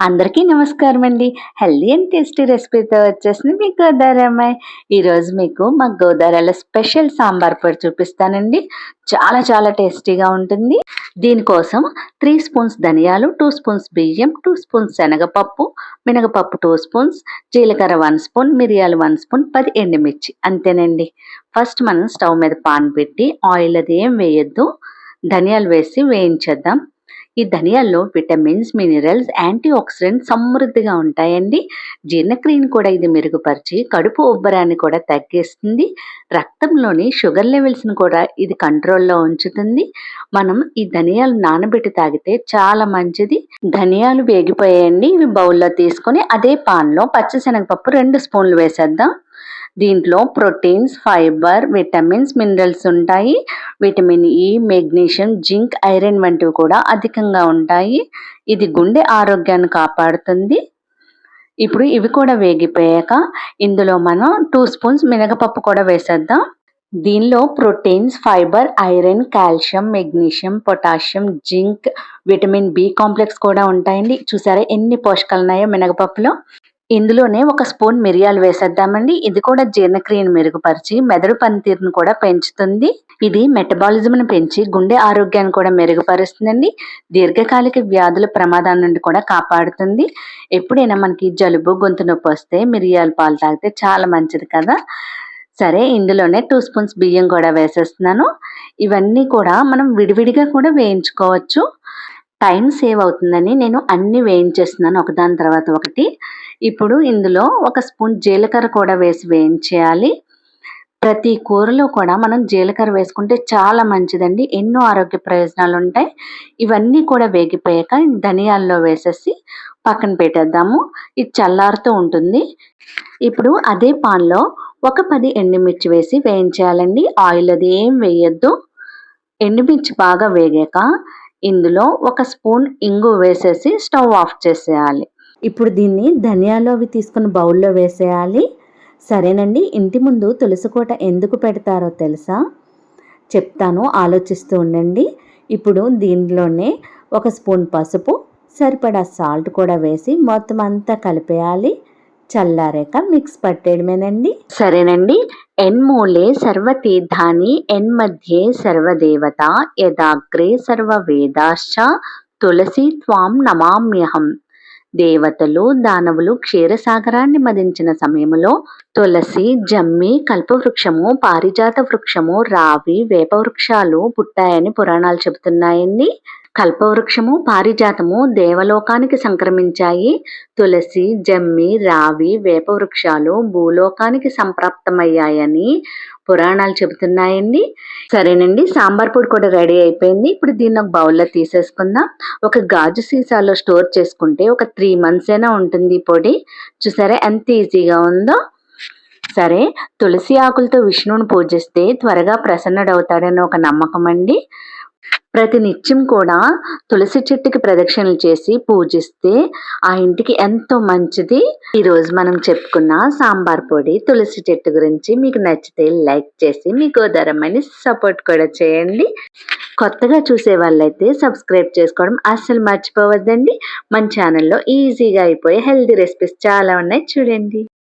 అందరికీ నమస్కారం అండి. హెల్దీ అండ్ టేస్టీ రెసిపీతో వచ్చేసింది మీ గోదారమ్మాయి ఈరోజు మీకు మా గోదావరిలో స్పెషల్ సాంబార్ పొడి చూపిస్తానండి. చాలా చాలా టేస్టీగా ఉంటుంది. దీనికోసం త్రీ స్పూన్స్ ధనియాలు టూ స్పూన్స్ బియ్యం టూ స్పూన్స్ శనగపప్పు మినగపప్పు టూ స్పూన్స్ జీలకర్ర వన్ స్పూన్ మిరియాలు వన్ స్పూన్ పది ఎండుమిర్చి అంతేనండి. ఫస్ట్ మనం స్టవ్ మీద పాన్ పెట్టి ఆయిల్ అది ఏం వేయొద్దు. ధనియాలు వేసి వేయించేద్దాం. ఈ ధనియాల్లో విటమిన్స్ మినరల్స్ యాంటీ ఆక్సిడెంట్స్ సమృద్ధిగా ఉంటాయండి. జీర్ణక్రియను కూడా ఇది మెరుగుపరిచి కడుపు ఉబ్బరాన్ని కూడా తగ్గిస్తుంది. రక్తంలోని షుగర్ లెవెల్స్ని కూడా ఇది కంట్రోల్లో ఉంచుతుంది. మనం ఈ ధనియాలు నానబెట్టి తాగితే చాలా మంచిది. ధనియాలు వేగిపోయాయండి. ఇవి బౌల్లో తీసుకొని అదే పాన్లో పచ్చిశనగపప్పు రెండు స్పూన్లు వేసేద్దాం. దీంట్లో ప్రోటీన్స్ ఫైబర్ విటమిన్స్ మినరల్స్ ఉంటాయి. Vitamin E magnesium zinc iron వంటివి కూడా అధికంగా ఉంటాయి. ఇది గుండె ఆరోగ్యాన్ని కాపాడుతుంది. ఇప్పుడు ఇవి కూడా వేగిపోయాక ఇందులో మనం టూ స్పూన్స్ మినగపప్పు కూడా వేసేద్దాం. దీనిలో proteins fibre iron calcium magnesium potassium zinc vitamin B complex కూడా ఉంటాయండి. చూసారా ఎన్ని పోషకాలు ఉన్నాయో మినగపప్పులో? ఇందులోనే ఒక స్పూన్ మిరియాలు వేసేద్దామండి. ఇది కూడా జీర్ణక్రియను మెరుగుపరిచి మెదడు పనితీరును కూడా పెంచుతుంది. ఇది మెటబాలిజంను పెంచి గుండె ఆరోగ్యాన్ని కూడా మెరుగుపరుస్తుందండి. దీర్ఘకాలిక వ్యాధుల ప్రమాదం నుండి కూడా కాపాడుతుంది. ఎప్పుడైనా మనకి జలుబు గొంతు నొప్పి వస్తే మిరియాలు పాలు తాగితే చాలా మంచిది కదా. సరే ఇందులోనే టూ స్పూన్స్ బియ్యం కూడా వేసేస్తున్నాను. ఇవన్నీ కూడా మనం విడివిడిగా కూడా వేయించుకోవచ్చు. టైం సేవ్ అవుతుందని నేను అన్ని వేయించేస్తున్నాను ఒకదాని తర్వాత ఒకటి. ఇప్పుడు ఇందులో ఒక స్పూన్ జీలకర్ర కూడా వేసి వేయించేయాలి. ప్రతి కూరలో కూడా మనం జీలకర్ర వేసుకుంటే చాలా మంచిదండి. ఎన్నో ఆరోగ్య ప్రయోజనాలు ఉంటాయి. ఇవన్నీ కూడా వేగిపోయాక ధనియాల్లో వేసేసి పక్కన పెట్టేద్దాము. ఇది చల్లారుతూ ఉంటుంది. ఇప్పుడు అదే పాన్లో ఒక పది ఎండుమిర్చి వేసి వేయించేయాలండి. ఆయిల్ అది ఏం వేయొద్దు. ఎండుమిర్చి బాగా వేగాక ఇందులో ఒక స్పూన్ ఇంగు వేసేసి స్టవ్ ఆఫ్ చేసేయాలి. ఇప్పుడు దీన్ని ధనియాలు అవి తీసుకుని బౌల్లో వేసేయాలి. సరేనండి ఇంటి ముందు తులసికోట ఎందుకు పెడతారో తెలుసా? చెప్తాను ఆలోచిస్తూ ఉండండి. ఇప్పుడు దీనిలోనే ఒక స్పూన్ పసుపు సరిపడా సాల్ట్ కూడా వేసి మొత్తం అంతా కలిపేయాలి. చల్లారాక మిక్స్ పట్టేయడమేనండి. సరేనండి. ఎన్మూలే సర్వతీర్థాని ఎన్మధ్యే సర్వదేవత యదాగ్రే సర్వవేదాశ్చ తులసి త్వాం నమామ్యహం. దేవతలు దానవులు క్షీరసాగరాన్ని మదించిన సమయంలో తులసి జమ్మి కల్పవృక్షము పారిజాత వృక్షము రావి వేప వృక్షాలు పుట్టాయని పురాణాలు చెబుతున్నాయండి. కల్పవృక్షము పారిజాతము దేవలోకానికి సంక్రమించాయి. తులసి జమ్మి రావి వేప వృక్షాలు భూలోకానికి సంప్రాప్తమయ్యాయని పురాణాలు చెబుతున్నాయండి. సరేనండి సాంబార్ పొడి కూడా రెడీ అయిపోయింది. ఇప్పుడు దీన్ని ఒక బౌల్లో తీసేసుకుందాం. ఒక గాజు సీసాలో స్టోర్ చేసుకుంటే ఒక త్రీ మంత్స్ అయినా ఉంటుంది పొడి. చూసారా ఎంత ఈజీగా ఉందో. సరే తులసి ఆకులతో విష్ణువుని పూజిస్తే త్వరగా ప్రసన్నుడవుతాడని ఒక నమ్మకం అండి. ప్రతి నిత్యం కూడా తులసి చెట్టుకి ప్రదక్షిణలు చేసి పూజిస్తే ఆ ఇంటికి ఎంతో మంచిది. ఈరోజు మనం చెప్పుకున్న సాంబార్ పొడి తులసి చెట్టు గురించి మీకు నచ్చితే లైక్ చేసి మీ గోదారమ్మని సపోర్ట్ కూడా చేయండి. కొత్తగా చూసే వాళ్ళైతే సబ్స్క్రైబ్ చేసుకోవడం అస్సలు మర్చిపోవద్దండి. మన ఛానల్లో ఈజీగా అయిపోయే హెల్దీ రెసిపీస్ చాలా ఉన్నాయి చూడండి.